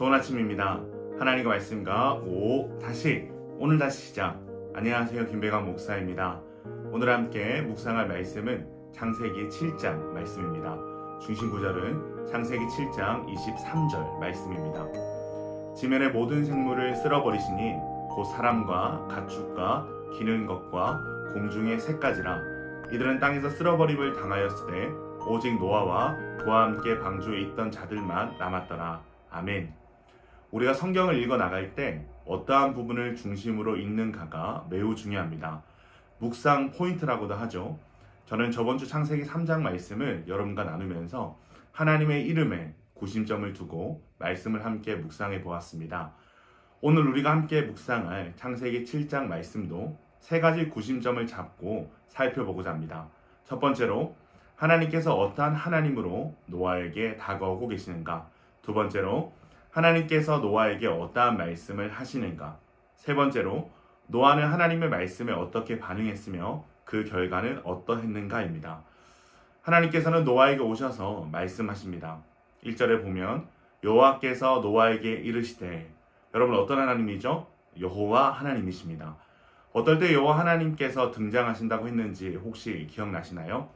좋은 아침입니다. 하나님과 말씀과 오 다시 오늘 다시 시작. 안녕하세요 김배강 목사입니다. 오늘 함께 묵상할 말씀은 창세기 7장 말씀입니다. 중심 구절은 창세기 7장 23절 말씀입니다. 지면의 모든 생물을 쓸어버리시니 곧 사람과 가축과 기는 것과 공중의 새까지라 이들은 땅에서 쓸어버림을 당하였으되 오직 노아와 그와 함께 방주에 있던 자들만 남았더라. 아멘. 우리가 성경을 읽어 나갈 때 어떠한 부분을 중심으로 읽는가가 매우 중요합니다. 묵상 포인트라고도 하죠. 저는 저번 주 창세기 3장 말씀을 여러분과 나누면서 하나님의 이름에 구심점을 두고 말씀을 함께 묵상해 보았습니다. 오늘 우리가 함께 묵상할 창세기 7장 말씀도 세 가지 구심점을 잡고 살펴보고자 합니다. 첫 번째로 하나님께서 어떠한 하나님으로 노아에게 다가오고 계시는가? 두 번째로 하나님께서 노아에게 어떠한 말씀을 하시는가? 세 번째로 노아는 하나님의 말씀에 어떻게 반응했으며 그 결과는 어떠했는가입니다. 하나님께서는 노아에게 오셔서 말씀하십니다. 1절에 보면 여호와께서 노아에게 이르시되 여러분 어떤 하나님이죠? 여호와 하나님이십니다. 어떨 때 여호와 하나님께서 등장하신다고 했는지 혹시 기억나시나요?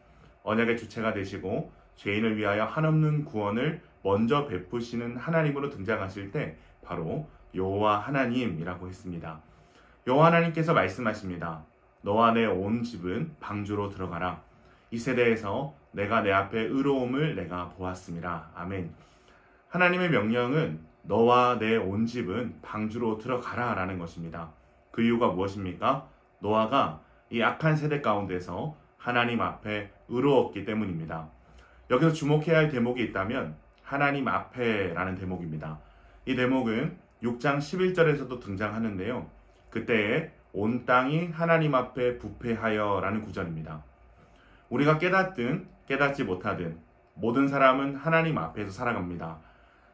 언약의 주체가 되시고 죄인을 위하여 한없는 구원을 먼저 베푸시는 하나님으로 등장하실 때 바로 여호와 하나님이라고 했습니다. 여호와 하나님께서 말씀하십니다. 너와 내 온 집은 방주로 들어가라. 이 세대에서 내가 내 앞에 의로움을 내가 보았습니다. 아멘. 하나님의 명령은 너와 내 온 집은 방주로 들어가라 라는 것입니다. 그 이유가 무엇입니까? 노아가 이 악한 세대 가운데서 하나님 앞에 의로웠기 때문입니다. 여기서 주목해야 할 대목이 있다면 하나님 앞에라는 대목입니다. 이 대목은 6장 11절에서도 등장하는데요. 그때에 온 땅이 하나님 앞에 부패하여라는 구절입니다. 우리가 깨닫든 깨닫지 못하든 모든 사람은 하나님 앞에서 살아갑니다.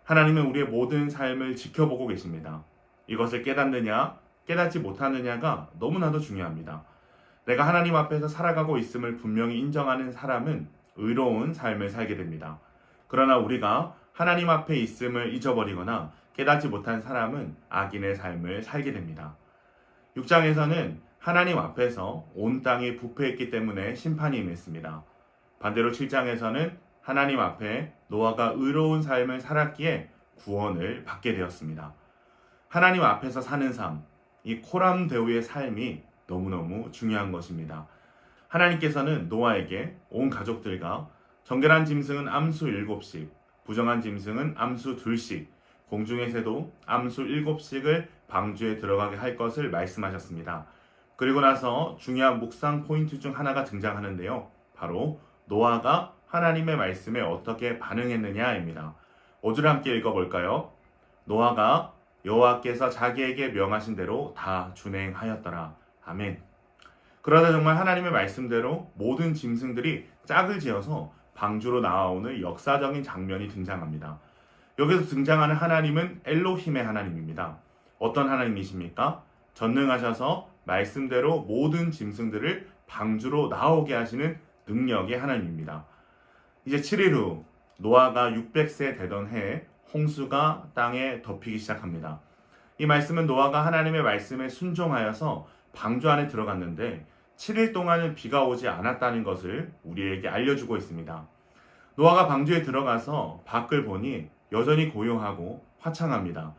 하나님은 우리의 모든 삶을 지켜보고 계십니다. 이것을 깨닫느냐, 깨닫지 못하느냐가 너무나도 중요합니다. 내가 하나님 앞에서 살아가고 있음을 분명히 인정하는 사람은 의로운 삶을 살게 됩니다. 그러나 우리가 하나님 앞에 있음을 잊어버리거나 깨닫지 못한 사람은 악인의 삶을 살게 됩니다. 6장에서는 하나님 앞에서 온 땅이 부패했기 때문에 심판이 임했습니다. 반대로 7장에서는 하나님 앞에 노아가 의로운 삶을 살았기에 구원을 받게 되었습니다. 하나님 앞에서 사는 삶, 이 코람 대우의 삶이 너무너무 중요한 것입니다. 하나님께서는 노아에게 온 가족들과 정결한 짐승은 암수 7씩, 부정한 짐승은 암수 2씩, 공중의 새도 암수 7씩을 방주에 들어가게 할 것을 말씀하셨습니다. 그리고 나서 중요한 묵상 포인트 중 하나가 등장하는데요. 바로 노아가 하나님의 말씀에 어떻게 반응했느냐입니다. 5절 함께 읽어볼까요? 노아가 여호와께서 자기에게 명하신 대로 다 준행하였더라. 아멘. 그러다 정말 하나님의 말씀대로 모든 짐승들이 짝을 지어서 방주로 나와오는 역사적인 장면이 등장합니다. 여기서 등장하는 하나님은 엘로힘의 하나님입니다. 어떤 하나님이십니까? 전능하셔서 말씀대로 모든 짐승들을 방주로 나오게 하시는 능력의 하나님입니다. 이제 7일 후 노아가 600세 되던 해에 홍수가 땅에 덮이기 시작합니다. 이 말씀은 노아가 하나님의 말씀에 순종하여서 방주 안에 들어갔는데 7일 동안은 비가 오지 않았다는 것을 우리에게 알려주고 있습니다. 노아가 방주에 들어가서 밖을 보니 여전히 고요하고 화창합니다.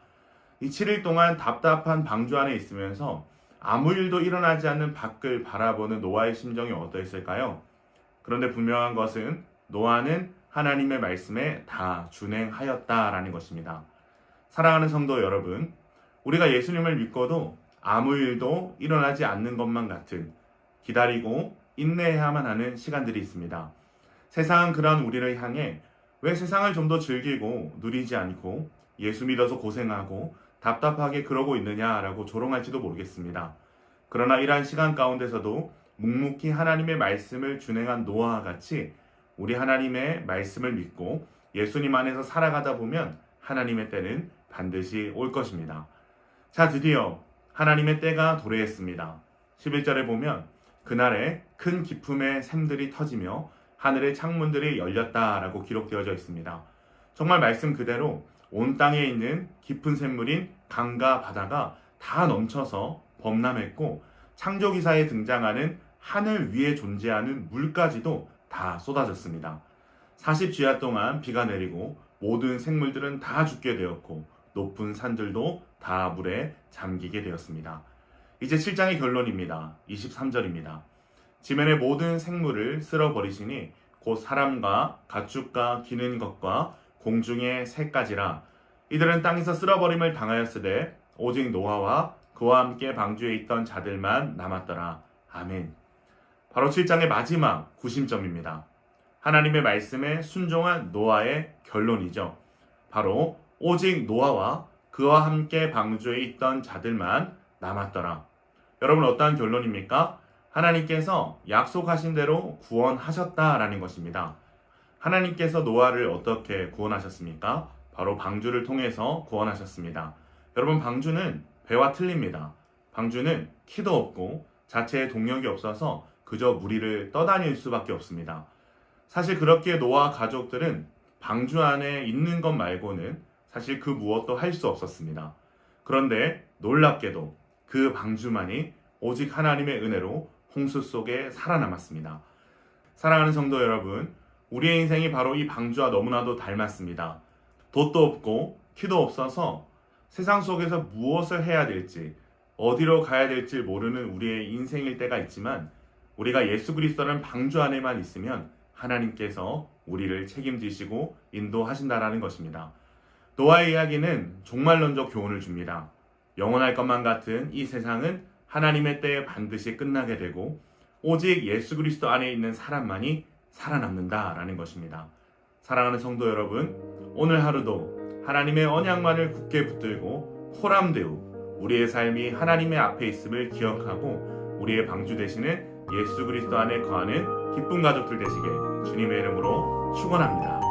이 7일 동안 답답한 방주 안에 있으면서 아무 일도 일어나지 않는 밖을 바라보는 노아의 심정이 어떠했을까요? 그런데 분명한 것은 노아는 하나님의 말씀에 다 준행하였다라는 것입니다. 사랑하는 성도 여러분, 우리가 예수님을 믿고도 아무 일도 일어나지 않는 것만 같은 기다리고 인내해야만 하는 시간들이 있습니다. 세상은 그런 우리를 향해 왜 세상을 좀 더 즐기고 누리지 않고 예수 믿어서 고생하고 답답하게 그러고 있느냐라고 조롱할지도 모르겠습니다. 그러나 이러한 시간 가운데서도 묵묵히 하나님의 말씀을 준행한 노아와 같이 우리 하나님의 말씀을 믿고 예수님 안에서 살아가다 보면 하나님의 때는 반드시 올 것입니다. 자, 드디어 하나님의 때가 도래했습니다. 11절에 보면 그날에 큰 기품의 샘들이 터지며 하늘의 창문들이 열렸다라고 기록되어져 있습니다. 정말 말씀 그대로 온 땅에 있는 깊은 샘물인 강과 바다가 다 넘쳐서 범람했고 창조기사에 등장하는 하늘 위에 존재하는 물까지도 다 쏟아졌습니다. 40주야 동안 비가 내리고 모든 생물들은 다 죽게 되었고 높은 산들도 다 물에 잠기게 되었습니다. 이제 7장의 결론입니다. 23절입니다. 지면의 모든 생물을 쓸어버리시니 곧 사람과 가축과 기는 것과 공중의 새까지라 이들은 땅에서 쓸어버림을 당하였으되 오직 노아와 그와 함께 방주에 있던 자들만 남았더라. 아멘. 바로 7장의 마지막 구심점입니다. 하나님의 말씀에 순종한 노아의 결론이죠. 바로 오직 노아와 그와 함께 방주에 있던 자들만 남았더라. 여러분 어떠한 결론입니까? 하나님께서 약속하신 대로 구원하셨다라는 것입니다. 하나님께서 노아를 어떻게 구원하셨습니까? 바로 방주를 통해서 구원하셨습니다. 여러분 방주는 배와 틀립니다. 방주는 키도 없고 자체에 동력이 없어서 그저 무리를 떠다닐 수밖에 없습니다. 사실 그렇게 노아 가족들은 방주 안에 있는 것 말고는 사실 그 무엇도 할 수 없었습니다. 그런데 놀랍게도 그 방주만이 오직 하나님의 은혜로 홍수 속에 살아남았습니다. 사랑하는 성도 여러분, 우리의 인생이 바로 이 방주와 너무나도 닮았습니다. 돛도 없고 키도 없어서 세상 속에서 무엇을 해야 될지, 어디로 가야 될지 모르는 우리의 인생일 때가 있지만 우리가 예수 그리스도는 방주 안에만 있으면 하나님께서 우리를 책임지시고 인도하신다라는 것입니다. 노아의 이야기는 종말론적 교훈을 줍니다. 영원할 것만 같은 이 세상은 하나님의 때에 반드시 끝나게 되고 오직 예수 그리스도 안에 있는 사람만이 살아남는다라는 것입니다. 사랑하는 성도 여러분, 오늘 하루도 하나님의 언약만을 굳게 붙들고 호람되우 우리의 삶이 하나님의 앞에 있음을 기억하고 우리의 방주 되시는 예수 그리스도 안에 거하는 기쁜 가족들 되시길 주님의 이름으로 축원합니다.